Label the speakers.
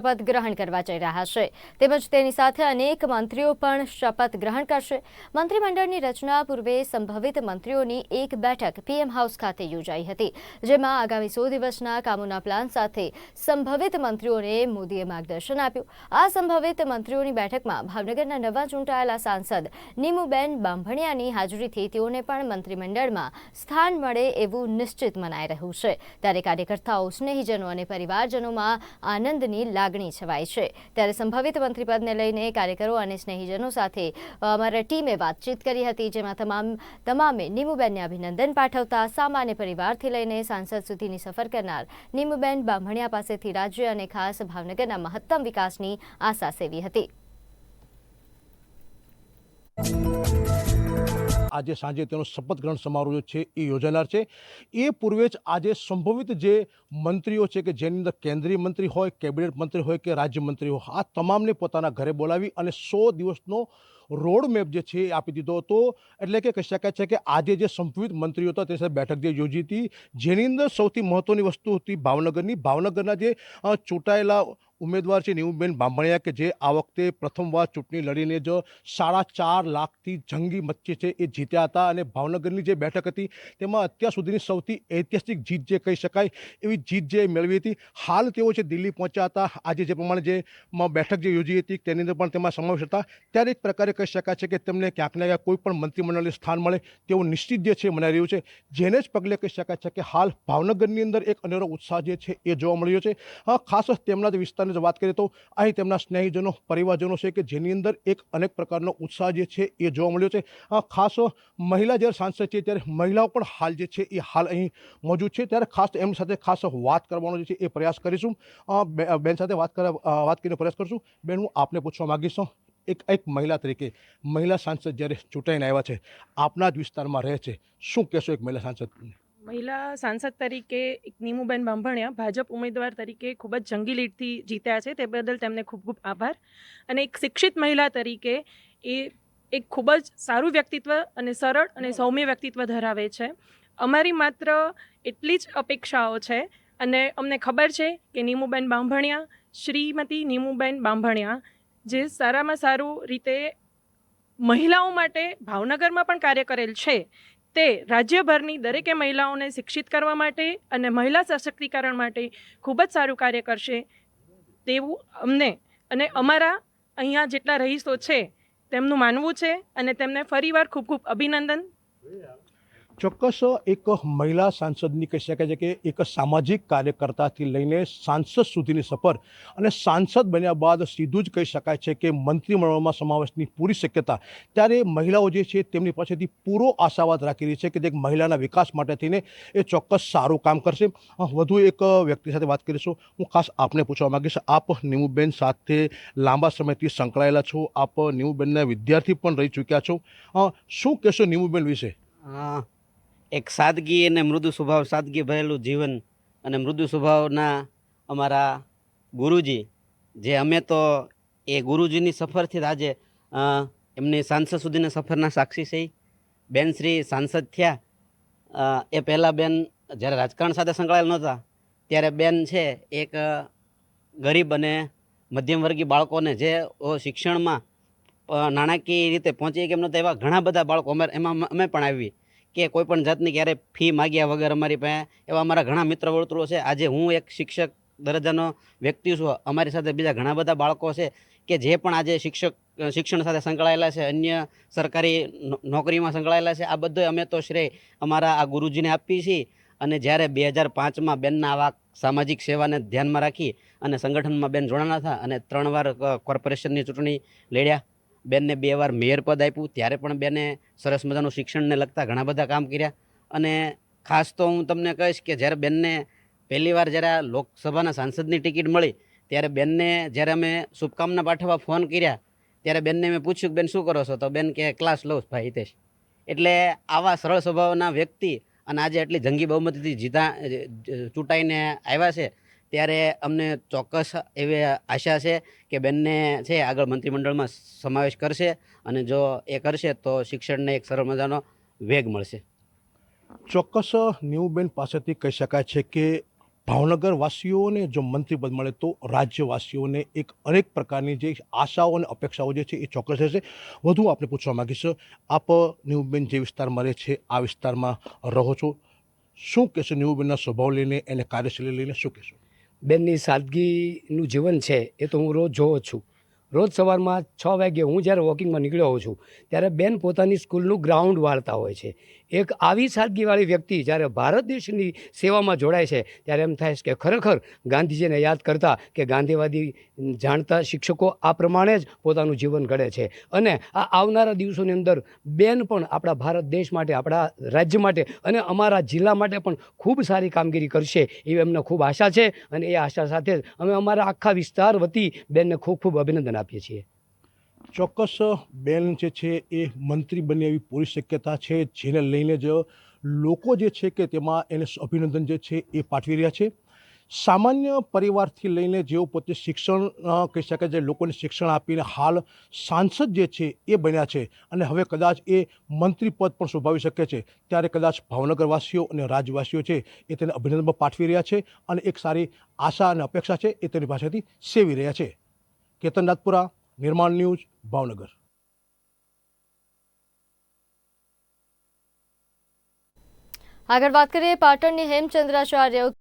Speaker 1: શપથ ગ્રહણ કરવા જઈ રહ્યા છે. તેમજ તેની સાથે અનેક મંત્રીઓ પણ શપથ ગ્રહણ કરશે. મંત્રીમંડળની રચના પૂર્વે સંભવિત મંત્રીઓની એક બેઠક પીએમ હાઉસ ખાતે યોજાઈ હતી, જેમાં આગામી સો દિવસના કામોના પ્લાન સાથે સંભવિત મંત્રીઓને મોદીએ માર્ગદર્શન આપ્યું. આ સંભવિત મંત્રીઓની બેઠકમાં ભાવનગરના નવા ચૂંટાયેલા સાંસદ નીમુબેન બાંભણિયાની હાજરીથી તેઓને પણ મંત્રીમંડળમાં સ્થાન મળે એવું નિશ્ચિત મનાઈ રહ્યું છે. ત્યારે કાર્યકર્તાઓ, સ્નેહીજનો અને પરિવારજનોમાં આનંદની લાગણી છવાઈ છે. ત્યારે સંભવિત મંત્રીપદને લઈને કાર્યકરો અને સ્નેહીજનો સાથે અમારા ટીમે વાતચીત કરી હતી, જેમાં તમામ, તમામે નીમુબેનને અભિનંદન પાઠવતા સામાન્ય પરિવારથી લઈને સાંસદ સુધીની સફર કરનાર નીમુબેન બામણિયા પાસેથી રાજ્ય અને ખાસ ભાવનગરના મહત્તમ વિકાસની આશા સેવી હતી.
Speaker 2: આજે સાંજે તેનો શપથ ગ્રહણ સમારોહ છે એ યોજાનાર છે. એ પૂર્વે જ આજે સંભવિત જે મંત્રીઓ છે કે જેની અંદર કેન્દ્રીય મંત્રી હોય, કેબિનેટ મંત્રી હોય કે રાજ્યમંત્રી હોય, આ તમામને પોતાના ઘરે બોલાવી અને સો દિવસનો રોડ મેપ જે છે એ આપી દીધો હતો. એટલે કે કહી શકાય છે કે આજે જે સંભવિત મંત્રીઓ હતા તેની સાથે બેઠક જે યોજી હતી, જેની અંદર સૌથી મહત્ત્વની વસ્તુ હતી ભાવનગરની. ભાવનગરના જે ચૂંટાયેલા ઉમેદવાર છે નીવુબેન બાંભણિયા કે જે આ વખતે પ્રથમવાર ચૂંટણી લડીને જ સાડા ચાર લાખથી જંગી મચ્ચે છે એ જીત્યા હતા અને ભાવનગરની જે બેઠક હતી તેમાં અત્યાર સુધીની સૌથી ઐતિહાસિક જીત જે કહી શકાય એવી જીત જે મેળવી હતી. હાલ તેઓ છે દિલ્હી પહોંચ્યા હતા. આજે જે પ્રમાણે જે બેઠક જે યોજી હતી તેની અંદર પણ તેમાં સમાવેશ હતા. ત્યારે એક પ્રકારે કહી શકાય છે કે તેમને ક્યાંક ને ક્યાંક કોઈ પણ મંત્રીમંડળને સ્થાન મળે તેવું નિશ્ચિત જે છે મનાઈ રહ્યું છે. જેને જ પગલે કહી શકાય છે કે હાલ ભાવનગરની અંદર એક અનેરો ઉત્સાહ જે છે એ જોવા મળ્યો છે. હા, ખાસ તેમના જ જો વાત કરીએ તો અહીં તેમના સ્નેહીજનો, પરિવારજનો છે કે જેની અંદર એક અનેક પ્રકારનો ઉત્સાહ જે છે એ જોવા મળ્યો છે. ખાસ મહિલા જ્યારે સાંસદ છે ત્યારે મહિલાઓ પણ હાલ જે છે એ હાલ અહીં મોજૂદ છે. ત્યારે ખાસ એમની સાથે ખાસ વાત કરવાનો જે છે એ પ્રયાસ કરીશું. બેન સાથે વાત કરવા વાત કરીને પ્રયાસ કરીશું. બેન, હું આપને પૂછવા માગીશ એક એક મહિલા તરીકે મહિલા સાંસદ જ્યારે ચૂંટાઈને આવ્યા છે, આપના જ વિસ્તારમાં રહે છે. શું કહેશો એક મહિલા સાંસદ?
Speaker 3: મહિલા સાંસદ તરીકે એક નીમુબેન બાંભણિયા ભાજપ ઉમેદવાર તરીકે ખૂબ જ જંગી લીડથી જીત્યા છે તે બદલ તેમને ખૂબ ખૂબ આભાર. અને એક શિક્ષિત મહિલા તરીકે એ એક ખૂબ જ સારું વ્યક્તિત્વ અને સરળ અને સૌમ્ય વ્યક્તિત્વ ધરાવે છે. અમારી માત્ર એટલી જ અપેક્ષાઓ છે અને અમને ખબર છે કે નીમુબેન બાંભણિયા શ્રીમતી નીમુબેન બાંભણિયા જે સારામાં સારું રીતે મહિલાઓ માટે ભાવનગરમાં પણ કાર્ય કરેલ છે તે રાજ્યભરની દરેકે મહિલાઓને શિક્ષિત કરવા માટે અને મહિલા સશક્તિકરણ માટે ખૂબ જ સારું કાર્ય કરશે તેવું અમને અને અમારા અહીંયા જેટલા રહીશો છે તેમનું માનવું છે અને તેમને ફરીવાર ખૂબ ખૂબ અભિનંદન.
Speaker 2: ચોક્કસ એક મહિલા સાંસદની કહી શકાય છે કે એક સામાજિક કાર્યકર્તાથી લઈને સાંસદ સુધીની સફર અને સાંસદ બન્યા બાદ સીધું જ કહી શકાય છે કે મંત્રીમંડળમાં સમાવેશની પૂરી શક્યતા. ત્યારે મહિલાઓ જે છે તેમની પાસેથી પૂરો આશાવાદ રાખી રહી છે કે જે મહિલાના વિકાસ માટે થઈને એ ચોક્કસ સારું કામ કરશે. વધુ એક વ્યક્તિ સાથે વાત કરીશું. હું ખાસ આપને પૂછવા માગીશ. આપ નીમુબેન સાથે લાંબા સમયથી સંકળાયેલા છો. આપ નીમુબેનના વિદ્યાર્થી પણ રહી ચૂક્યા છો. શું કહેશો નીમુબેન વિશે?
Speaker 4: એક સાદગી અને મૃદુ સ્વભાવ, સાદગી ભરેલું જીવન અને મૃદુ સ્વભાવના અમારા ગુરુજી, જે અમે તો એ ગુરુજીની સફરથી જ આજે એમની સાંસદ સુધીના સફરના સાક્ષી છે. બેન શ્રી સાંસદ થયા. એ પહેલાં બેન જ્યારે રાજકારણ સાથે સંકળાયેલ નહોતા, ત્યારે બેન છે એક ગરીબ અને મધ્યમવર્ગીય બાળકોને જે શિક્ષણમાં નાણાકીય રીતે પહોંચી કેમ નહોતા એવા ઘણા બધા બાળકો અમારે એમાં અમે પણ આવી કે કોઈ પણ જાતની ક્યારે ફી માગ્યા વગર અમારી પાસે, એવા અમારા ઘણા મિત્ર વર્તુળો છે. આજે હું એક શિક્ષક દરજ્જાનો વ્યક્તિ છું. અમારી સાથે બીજા ઘણા બધા બાળકો છે કે જે પણ આજે શિક્ષક, શિક્ષણ સાથે સંકળાયેલા છે, અન્ય સરકારી નોકરીમાં સંકળાયેલા છે, આ બધો અમે તો શ્રેય અમારા આ ગુરુજીને આપીએ છીએ. અને જ્યારે બે હજાર પાંચમાં બેનના આવા સામાજિક સેવાને ધ્યાનમાં રાખી અને સંગઠનમાં બેન જોડાણા હતા અને ત્રણ વાર કોર્પોરેશનની ચૂંટણી લડ્યા બેનને બે વાર મેયર પદ આપ્યું, ત્યારે પણ બેને સરસ મજાનું શિક્ષણને લગતા ઘણા બધા કામ કર્યા. અને ખાસ તો હું તમને કહીશ કે જ્યારે બેનને પહેલી વાર જ્યારે લોકસભાના સાંસદની ટિકિટ મળી, ત્યારે બેનને જ્યારે અમે શુભકામના પાઠવવા ફોન કર્યા, ત્યારે બેનને મેં પૂછ્યું કે, બેન, શું કરો છો? તો બેન કે ક્લાસ લઉં ભાઈ હિતેશ. એટલે આવા સરળ સ્વભાવના વ્યક્તિ અને આજે એટલી જંગી બહુમતીથી જીતા ચૂંટાઈને આવ્યા છે ત્યારે અમને ચોક્કસ એવી આશા છે કે બેનને છે આગળ મંત્રીમંડળમાં સમાવેશ કરશે અને જો એ કરશે તો શિક્ષણને એક સરળ મજાનો વેગ મળશે.
Speaker 2: ચોક્કસ ન્યૂબેન પાસેથી કહી શકાય છે કે ભાવનગરવાસીઓને જો મંત્રીપદ મળે તો રાજ્યવાસીઓને એક અનેક પ્રકારની જે આશાઓ અને અપેક્ષાઓ જે છે એ ચોક્કસ રહેશે. વધુ આપણે પૂછવા માગીશ, આપ ન્યુબેન જે વિસ્તારમાં રહે છે, આ વિસ્તારમાં રહો છો. શું કહેશો ન્યુબેનના સ્વભાવ લઈને, એને કાર્યશૈલી લઈને શું કહેશો?
Speaker 5: બેનની સાદગીનું જીવન છે એ તો હું રોજ જોઉં છું. રોજ સવારમાં છ વાગે હું જ્યારે વોકિંગમાં નીકળ્યો હોઉં છું, ત્યારે બેન પોતાની સ્કૂલનું ગ્રાઉન્ડ વાળતા હોય છે. એક આવી સાદગીવાળી વ્યક્તિ જ્યારે ભારત દેશની સેવામાં જોડાય છે, ત્યારે એમ થાય છે કે ખરેખર ગાંધીજીને યાદ કરતા કે ગાંધીવાદી જાણતા શિક્ષકો આ પ્રમાણે જ પોતાનું જીવન ઘડે છે. અને આ આવનારા દિવસોની અંદર બેન પણ આપણા ભારત દેશ માટે, આપણા રાજ્ય માટે અને અમારા જિલ્લા માટે પણ ખૂબ સારી કામગીરી કરશે એવી અમને ખૂબ આશા છે અને એ આશા સાથે જ અમે અમારા આખા વિસ્તાર વતી બેનને ખૂબ ખૂબ અભિનંદન આપીએ છીએ.
Speaker 2: ચોક્કસ બેન જે છે એ મંત્રી બને એવી પૂરી શક્યતા છે, જેને લઈને જ લોકો જે છે કે તેમાં એને અભિનંદન જે છે એ પાઠવી રહ્યા છે. સામાન્ય પરિવારથી લઈને જેઓ પોતે શિક્ષણ કહી શકાય જે લોકોને શિક્ષણ આપીને હાલ સાંસદ જે છે એ બન્યા છે અને હવે કદાચ એ મંત્રી પદ પણ શોભાવી શકે છે, ત્યારે કદાચ ભાવનગરવાસીઓ અને રાજવાસીઓ છે એ તેને અભિનંદન પાઠવી રહ્યા છે અને એક સારી આશા અને અપેક્ષા છે એ તેની પાસેથી સેવી રહ્યા છે. કેતન નાથપુરા નિર્માણ ન્યૂઝ ભાવનગર.
Speaker 1: આગળ વાત કરીએ પાટણની હેમચંદ્રાચાર્ય